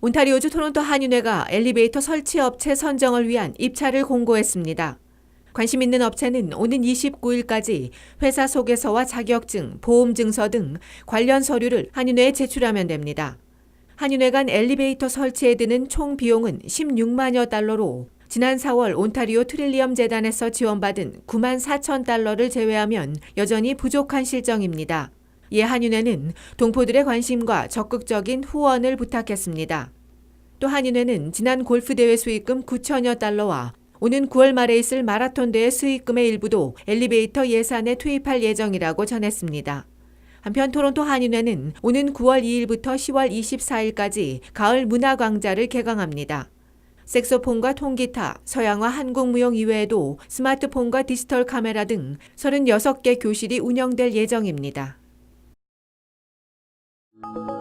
온타리오주 토론토 한인회가 엘리베이터 설치 업체 선정을 위한 입찰을 공고했습니다. 관심 있는 업체는 오는 29일까지 회사 소개서와 자격증, 보험증서 등 관련 서류를 한인회에 제출하면 됩니다. 한인회 간 엘리베이터 설치에 드는 총 비용은 16만여 달러로 지난 4월 온타리오 트릴리엄 재단에서 지원받은 9만 4천 달러를 제외하면 여전히 부족한 실정입니다. 이에 한인회는 동포들의 관심과 적극적인 후원을 부탁했습니다. 또 한인회는 지난 골프대회 수익금 9천여 달러와 오는 9월 말에 있을 마라톤 대회 수익금의 일부도 엘리베이터 예산에 투입할 예정이라고 전했습니다. 한편 토론토 한인회는 오는 9월 2일부터 10월 24일까지 가을 문화광자를 개강합니다. 색소폰과 통기타, 서양화 한국무용 이외에도 스마트폰과 디지털 카메라 등 36개 교실이 운영될 예정입니다. Thank you.